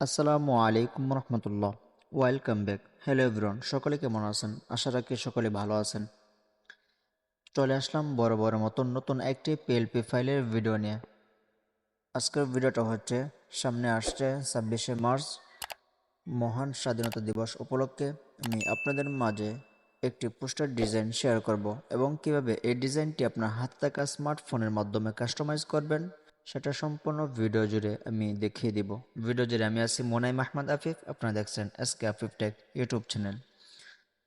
আসসালামু আলাইকুম রহমতুল্লাহ। Welcome back. Hello everyone, সকলে কেমন আছেন? আশা রাখি সকলে ভালো আছেন। চলে আসলাম বড় বড় মতন নতুন একটি পিএলপি ফাইলের ভিডিও নিয়ে। আজকের ভিডিওটা হচ্ছে, সামনে আসছে ছাব্বিশে মার্চ, মহান স্বাধীনতা দিবস উপলক্ষে আমি আপনাদের মাঝে একটি পোস্টার ডিজাইন শেয়ার করব এবং কীভাবে এই ডিজাইনটি আপনার হাতে থাকা স্মার্টফোনের মাধ্যমে কাস্টমাইজ করবেন সেটা সম্পূর্ণ ভিডিও জুড়ে আমি দেখিয়ে দিব। ভিডিও জুড়ে আমি আছি মোনাই মাহমুদ আফিফ, আপনারা দেখছেন S K Afif tech YouTube channel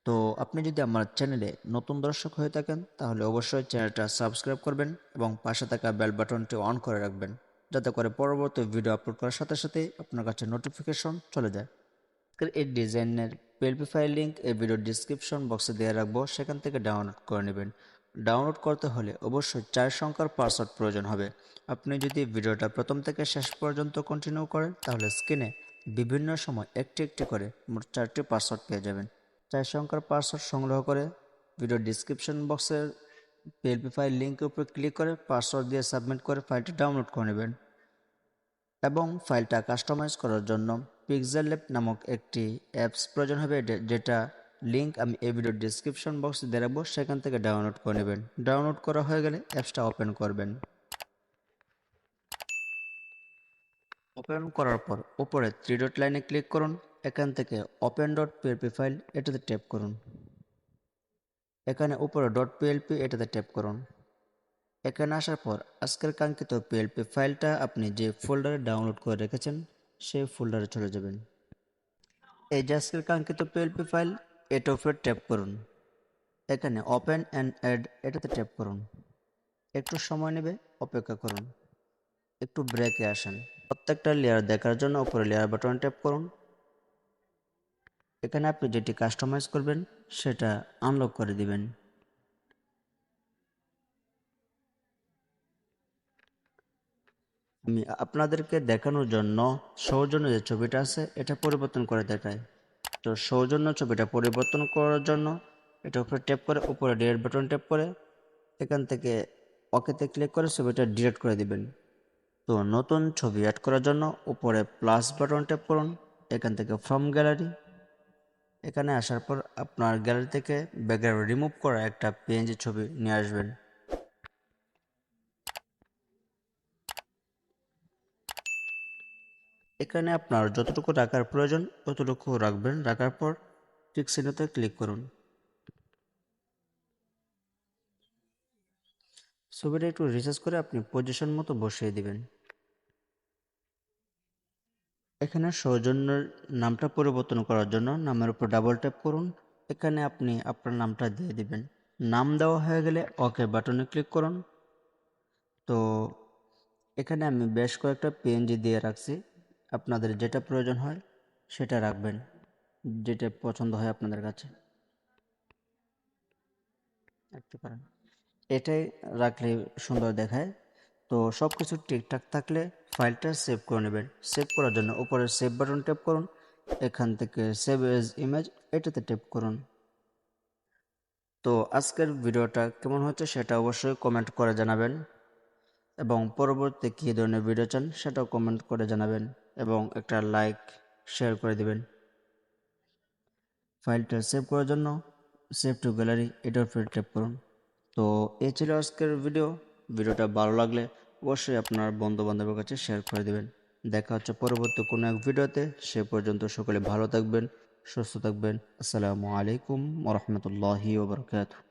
তো আপনি যদি আমার চ্যানেলে নতুন দর্শক হয়ে থাকেন, তাহলে অবশ্যই চ্যানেলটা সাবস্ক্রাইব করবেন এবং পাশে থাকা বেল বাটনটি অন করে রাখবেন, যাতে করে পরবর্তী ভিডিও আপলোড করার সাথে সাথেই আপনার কাছে নোটিফিকেশন চলে যায়। এই ডিজাইনের পিএলপি ফাইল লিঙ্ক এই ভিডিও ডিসক্রিপশন বক্সে দিয়ে রাখব, সেখান থেকে ডাউনলোড করে নেবেন। ডাউনলোড করতে হলে অবশ্যই চার সংখ্যার পাসওয়ার্ড প্রয়োজন হবে। আপনি যদি ভিডিওটা প্রথম থেকে শেষ পর্যন্ত কন্টিনিউ করেন, তাহলে স্ক্রিনে বিভিন্ন সময় একটি একটি করে মোট চারটি পাসওয়ার্ড পেয়ে যাবেন। চার সংখ্যার পাসওয়ার্ড সংগ্রহ করে ভিডিও ডিসক্রিপশন বক্সের পিএলপি ফাইল লিঙ্কের উপর ক্লিক করে পাসওয়ার্ড দিয়ে সাবমিট করে ফাইলটি ডাউনলোড করে নেবেন এবং ফাইলটা কাস্টমাইজ করার জন্য পিক্সেল ল্যাব নামক একটি অ্যাপস প্রয়োজন হবে যেটা লিঙ্ক আমি এই ভিডিও ডিসক্রিপশন বক্সে দিয়ে রাখব সেখান থেকে ডাউনলোড করে নেবেন। ডাউনলোড করা হয়ে গেলে অ্যাপসটা ওপেন করবেন। ওপেন করার পর উপরে থ্রি ডট লাইনে ক্লিক করুন, এখান থেকে ওপেন ডট পিএলপি ফাইল এটাতে ট্যাপ করুন। এখানে উপরে ডট পিএলপি এটাতে ট্যাপ করুন। এখানে আসার পর আজকের কাঙ্ক্ষিত পিএলপি ফাইলটা আপনি যে ফোল্ডারে ডাউনলোড করে রেখেছেন, সেই ফোল্ডারে চলে যাবেন। এই যে আজকের কাঙ্ক্ষিত পিএলপি ফাইল উপরে ট্যাপ করুন। এখানে ওপেন অ্যান্ড অ্যাড এটাতে ট্যাপ করুন। একটু সময় নেবে, অপেক্ষা করুন। একটু ব্রেকে আসেন। প্রত্যেকটা লেয়ার দেখার জন্য উপরে লেয়ার বাটন ট্যাপ করুন। এখানে আপনি যেটি কাস্টমাইজ করবেন, সেটা আনলক করে দিবেন। আমি আপনাদেরকে দেখানোর জন্য সৌজন্য যে ছবিটা আছে, এটা পরিবর্তন করে দেখাই। তো সৌজন্য ছবিটা পরিবর্তন করার জন্য এটা উপরে ট্যাপ করে, উপরে ডিলেট বাটন ট্যাপ করে, এখান থেকে ওকেতে ক্লিক করে ছবিটা ডিলিট করে দিবেন। তো নতুন ছবি অ্যাড করার জন্য উপরে প্লাস বাটন ট্যাপ করুন, এখান থেকে ফ্রম গ্যালারি এখানে আসার পর আপনার গ্যালারি থেকে ব্যাকগ্রাউন্ড রিমুভ করা একটা পিএনজি ছবি নিয়ে আসবেন। এখানে আপনার যতটুকু রাখার প্রয়োজন, ততটুকু রাখবেন। রাখার পর ঠিক সিনেতে ক্লিক করুন। ছবিটা একটু রিসার্চ করে আপনি পজিশন মতো বসিয়ে দিবেন। এখানে সৌজন্যের নামটা পরিবর্তন করার জন্য নামের উপর ডাবল ট্যাপ করুন। এখানে আপনি আপনার নামটা দিয়ে দিবেন। নাম দেওয়া হয়ে গেলে ওকে বাটনে ক্লিক করুন। তো এখানে আমি বেশ কয়েকটা পিএনজি দিয়ে রাখছি। আপনাদের যেটা প্রয়োজন হয়, সেটা রাখবেন, যেটা পছন্দ হয় আপনাদের কাছে। রাখতে পারেন এটাই রাখলে সুন্দর দেখায়। তো সব কিছু ঠিকঠাক থাকলে ফাইলটা সেভ করে নেবেন। সেভ করার জন্য উপরে সেভ বাটন ট্যাপ করুন। এখান থেকে সেভ এজ ইমেজ এটাতে ট্যাপ করুন। তো আজকের ভিডিওটা কেমন হচ্ছে সেটা অবশ্যই কমেন্ট করে জানাবেন। এবং পরবর্তী কী ধরনের ভিডিও চান সেটাও কমেন্ট করে জানাবেন। এবং একটা লাইক শেয়ার করে দিবেন। ফাইলটা সেভ করার জন্য সেভ টু গ্যালারি এটার উপরে ট্যাপ করুন। তো এই ছিল আজকের ভিডিও ভিডিওটা ভালো লাগলে অবশ্যই আপনার বন্ধু বান্ধবের কাছে শেয়ার করে দিবেন। দেখা হচ্ছে পরবর্তী কোনো এক ভিডিওতে সে পর্যন্ত সকলে ভালো থাকবেন, সুস্থ থাকবেন। আসসালামু আলাইকুম ওরহমতুল্লাহি ওবরকাতুহ